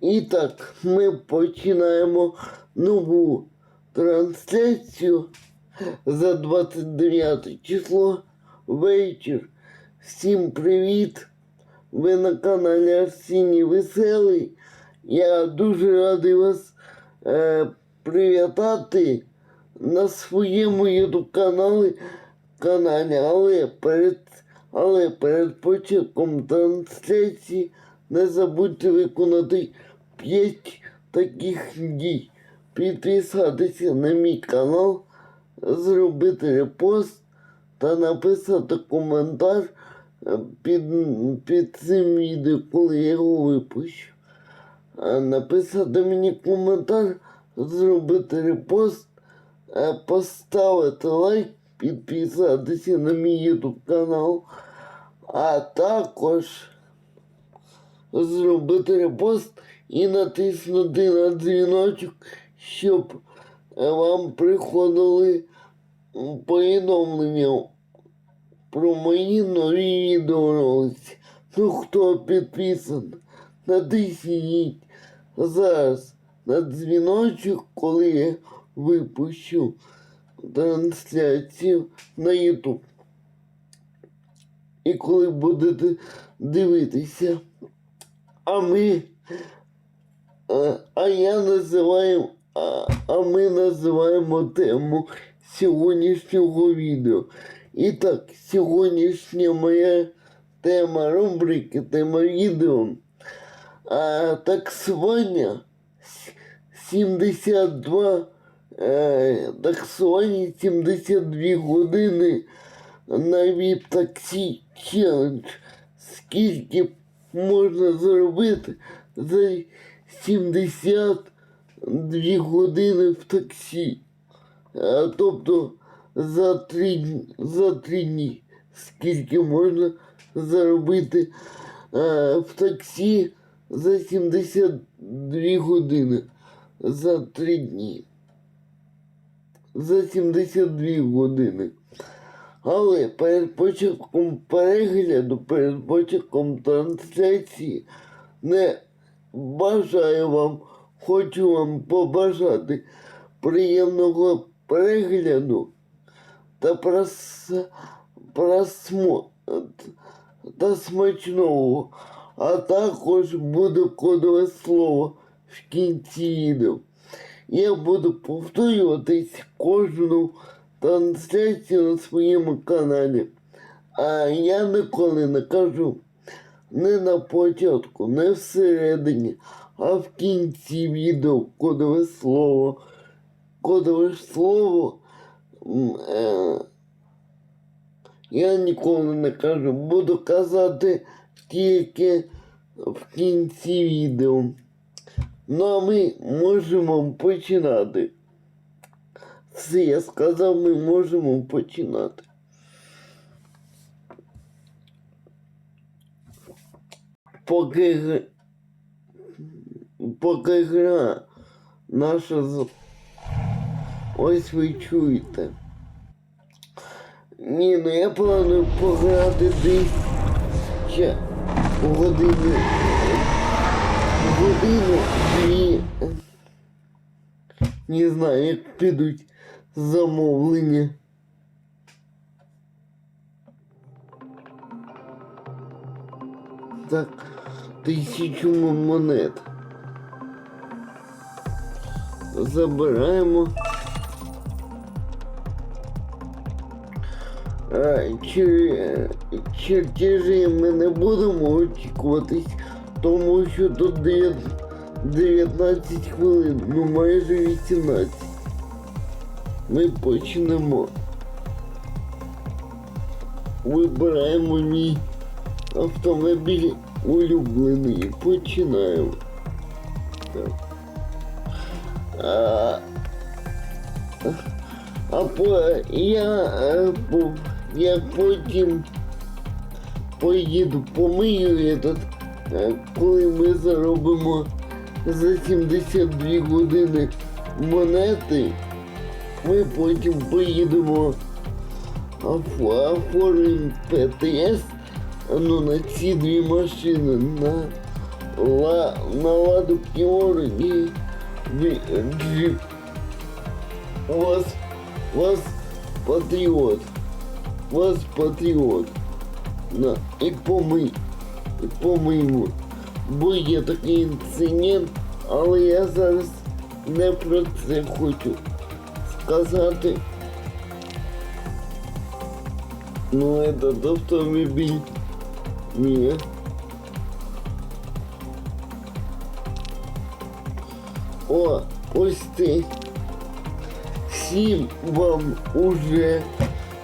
І так, ми починаємо нову трансляцію за 29 число вечір. Всім привіт! Ви на каналі Арсеній Веселий. Я дуже радий вас е, привітати на своєму ютуб каналі, каналі, але перед, але перед початком трансляції не забудьте виконати 5 таких дій. Підписатися на мій канал, зробити репост та написати коментар е, під, під цим відео, коли я його випущу. Е, Написати мені коментар, зробити репост, е, поставити лайк, підписатися на мій YouTube канал, а також зробити репост і натиснути на дзвіночок, щоб е, вам приходили повідомлення про мої нові відеоролики. Ну хто підписаний, натисніть зараз на дзвіночок, коли я випущу трансляцію на YouTube. І коли будете дивитися, а ми, а, я називаю, а, а ми називаємо тему сьогоднішнього відео. І так, сьогоднішня моя тема рубрики, тема відео. А, таксування с- 72, е, таксування 72 години на VIP таксі челендж. Скільки можна зробити за 72 години в таксі? Тобто за три, за три дні. Скільки можна заробити е, в таксі за 72 години за три дні. За 72 години. Але перед початком перегляду, перед початком трансляції не бажаю вам, хочу вам побажати приємного перегляду та прос, просмо, та смачного, а також буде кодове слово в кінці відео. Я буду повторюватись кожну трансляцію на своєму каналі. А я ніколи не кажу не на початку, не всередині, а в кінці відео кодове слово. Кодове слово. Е, я ніколи не кажу, буду казати тільки в кінці відео. Ну а ми можемо починати. Все, я сказав, ми можемо починати. Поки, поки гра наша з... Ось ви чуєте. Ні, ну я планую пограти десь ще години. Годину дві. Не знаю, як підуть замовлення. Так, тисячу монет. Забираємо. Чер... Чертежі ми не будемо очікуватись, тому що тут 9... 19 хвилин, ну майже 18. Ми почнемо. Вибираємо мій автомобіль улюблений. Починаємо. Так. А, а по, я, по, я потім поїду помию этот, коли ми заробимо за 72 години монети, ми потім поїдемо оф- оформимо ПТС ну, на ці дві машини на ла, на ладу Піорні джип. Вас, вас патріот. Вас патріот. На, і помий. І помиймо. Є такий інцидент, але я зараз не про це хочу сказати. Ну, этот автомобиль. Не. О, ось ти. Всім вам уже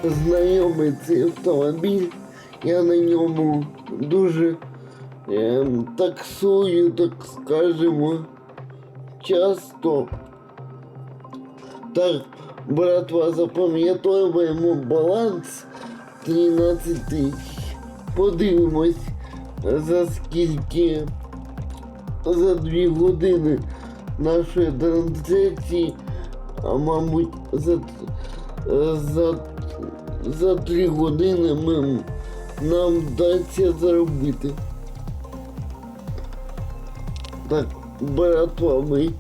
знайомий цей автомобіль. Я на ньому дуже ем, таксую, так скажемо, часто. Так, братва, запам'ятовуємо баланс 13 тисяч. Подивимось, за скільки за дві години нашої трансляції, а мабуть, за, за, за три години ми, нам вдасться заробити. Так, братва, ми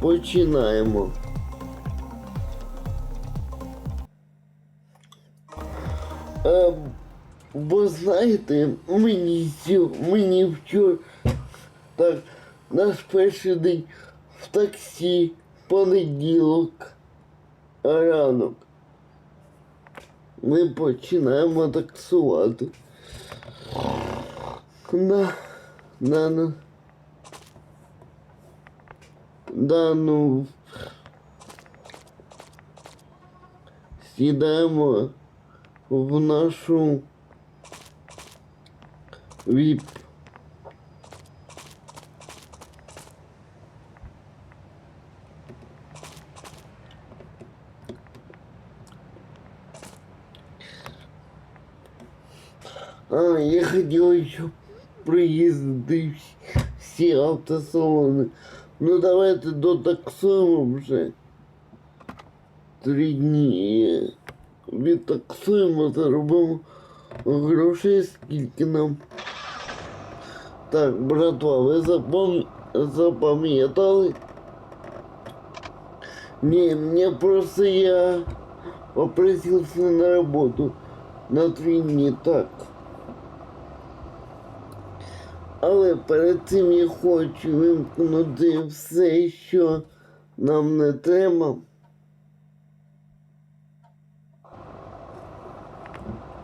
починаємо. Е, бо знаєте, мені мені вчора так, наш перший день в таксі, понеділок, ранок. Ми починаємо таксувати. На, на, на. Да, ну. Сідаємо в нашу ВІП. А, я хотел еще проїздити всі- всі автосалони. Ну давайте дотаксуємо вже. Три дні. Відтаксуємо, заробимо грошей, скільки нам. Так, братва, ви запам... запам'ятали? Не, мне просто я попросился на работу на три дні так. Але перед цим я хочу вимкнути все, що нам не треба.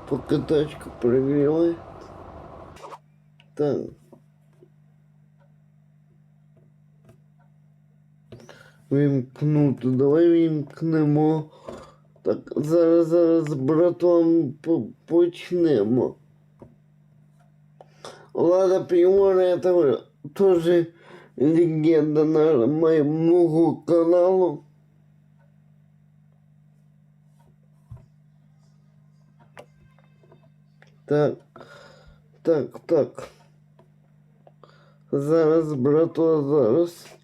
Поки тачка прогріває. Так. Вимкнути. Давай вимкнемо. Так, зараз, зараз, братом, по- почнемо. Лада Приора это тоже легенда на моего каналу. Так, так, так. Зараз, братва, зараз.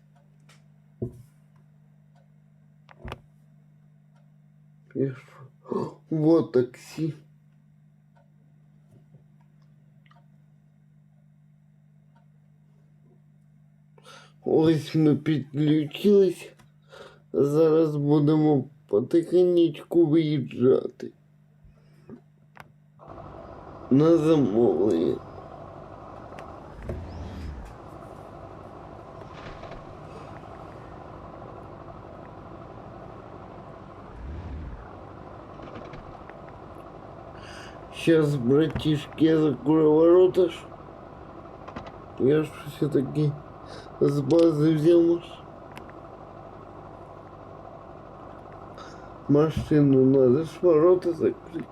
Пишу. Вот такси. Ось ми підключились. Зараз будемо потихенечку виїжджати. На замовлення. Сейчас, братишки, я закрою ворота. Я ж все-таки с базы взял маш- машину, надо ж ворота закрыть.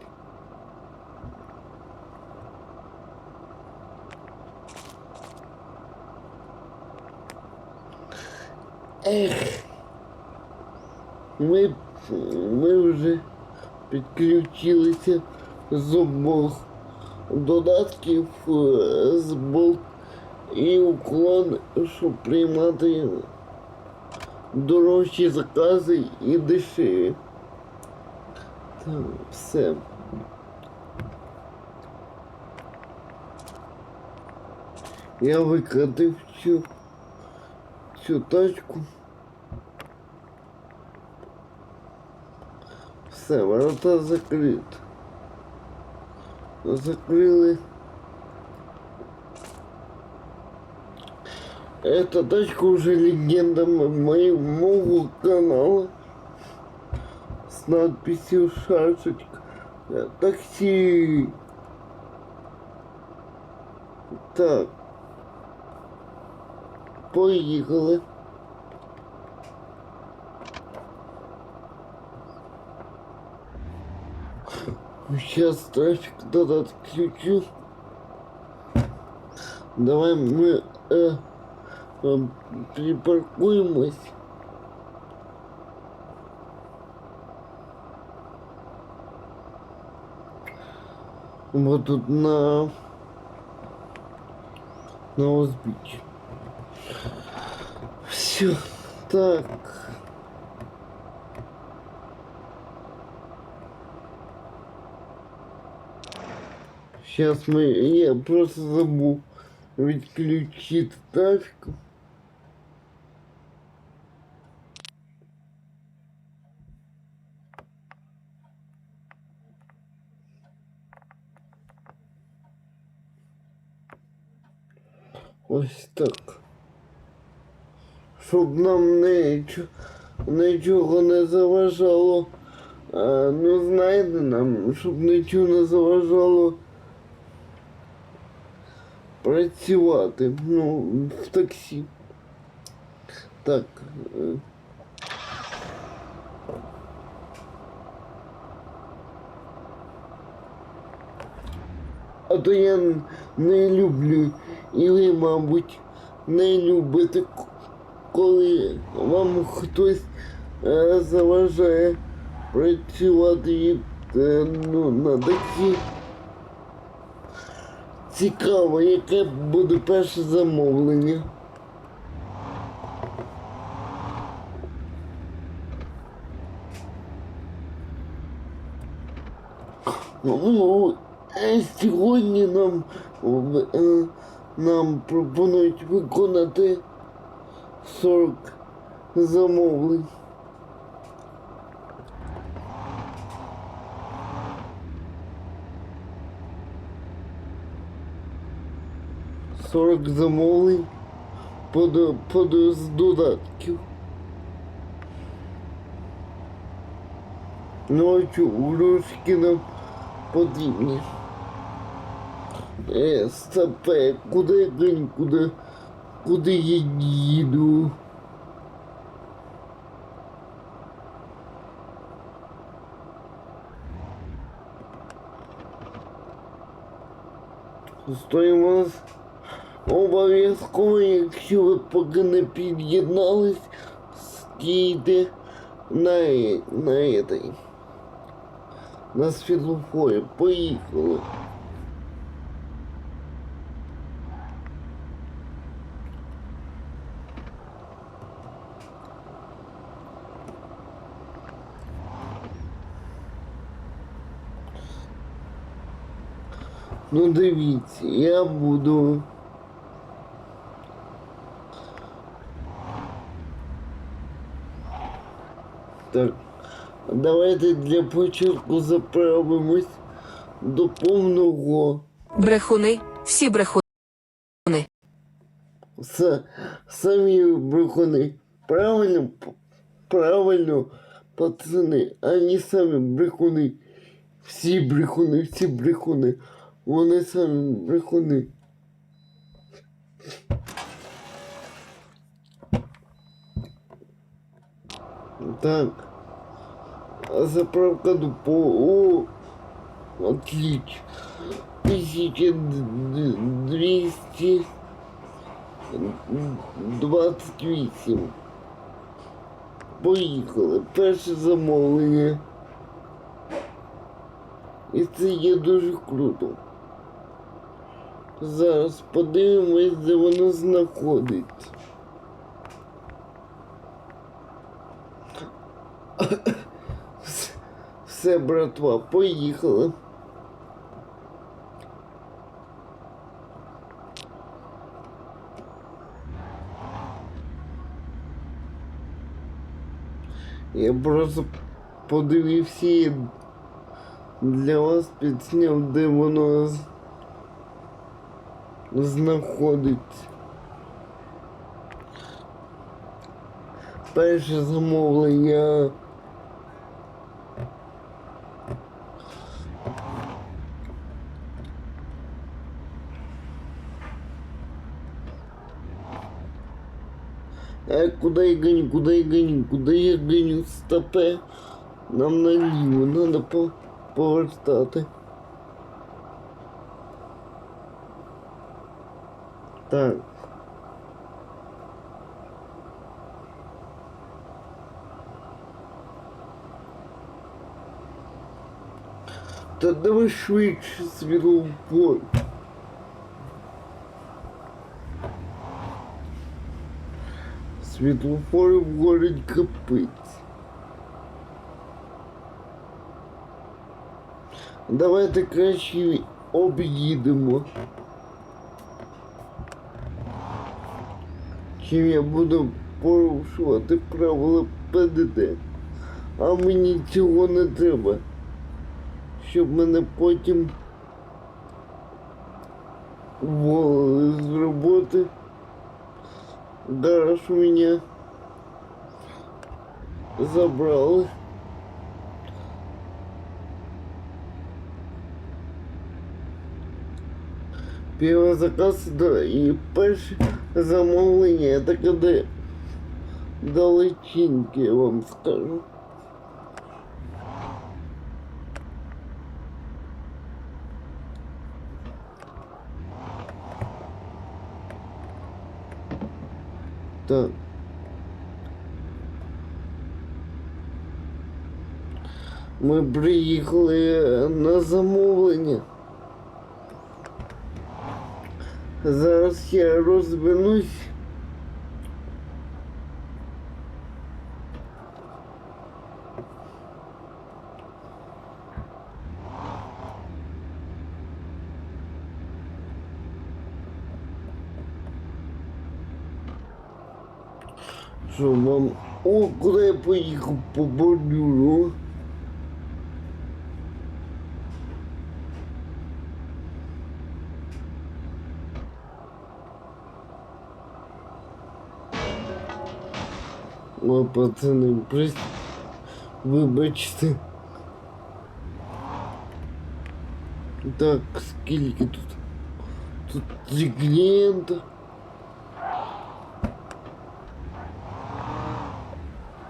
Ех, ми, ми вже підключилися з обох додатків е, з болт і уклон, щоб приймати дорожчі закази і дешеві. Так, все. Я викатив цю, цю тачку. Все, ворота закриті. Закрыли. Эта тачка уже легенда мо- моего канала с надписью «Шашечка». Э, Такси. Так. Поехали. Сейчас трафик тогда отключу. Давай мы э, э, припаркуемся. Вот тут на на узбич. Все. Так. Сейчас мы... Я просто забыл відключити тачку. Ось так. Щоб нам нічого, нічого не заважало. А, ну знаєте нам, щоб нічого не заважало працювати, ну, в таксі. Так. е. А то я не люблю, і ви, мабуть, не любите, коли вам хтось е, заважає працювати е, ну, на таксі. Цікаво, яке буде перше замовлення. Ну, е, сьогодні нам, е, нам пропонують виконати 40 замовлень. Сорок замовлень под, под з додатків. Ночі грошки нам потрібні. Е, стопе, куди гань, куди, куди я їду? Стоїмость обов'язково, якщо ви поки не під'єднались, стійте на, е- на этой. На світлофорі. Поїхали. Ну дивіться, я буду. Так, давайте для початку заправимось до повного. Брехуни, всі брехуни. С, самі брехуни. Правильно? Правильно, пацани, ані самі брехуни. Всі брехуни, всі брехуни. Вони самі брехуни. Так. Заправка до по... Отлично. 1200... 28. Поїхали. Перше замовлення. І це є дуже круто. Зараз подивимось, де воно знаходиться. Все, братва, поїхали. Я просто подивився для вас підсняв, де воно знаходиться. Перше замовлення Э, куда я гоню, куда я гоню, куда я гоню, стопе. Нам наліво, надо по повертати. Так. Та давай швидше світлофор. Світлофорів горить капець. Давайте краще об'їдемо. Чим я буду порушувати правила ПДД. А мені цього не треба. Щоб мене потім уволили з роботи. Гараж у меня забрали. Первый заказ, да, і перше замовлення, це коли далечінки, я вам скажу. Так. Ми приїхали на замовлення. Зараз я розвернусь. Що вам? О, куди я поїхав по бордюру? Ой, пацани, при... вибачте. Так, скільки тут? Тут три клієнта.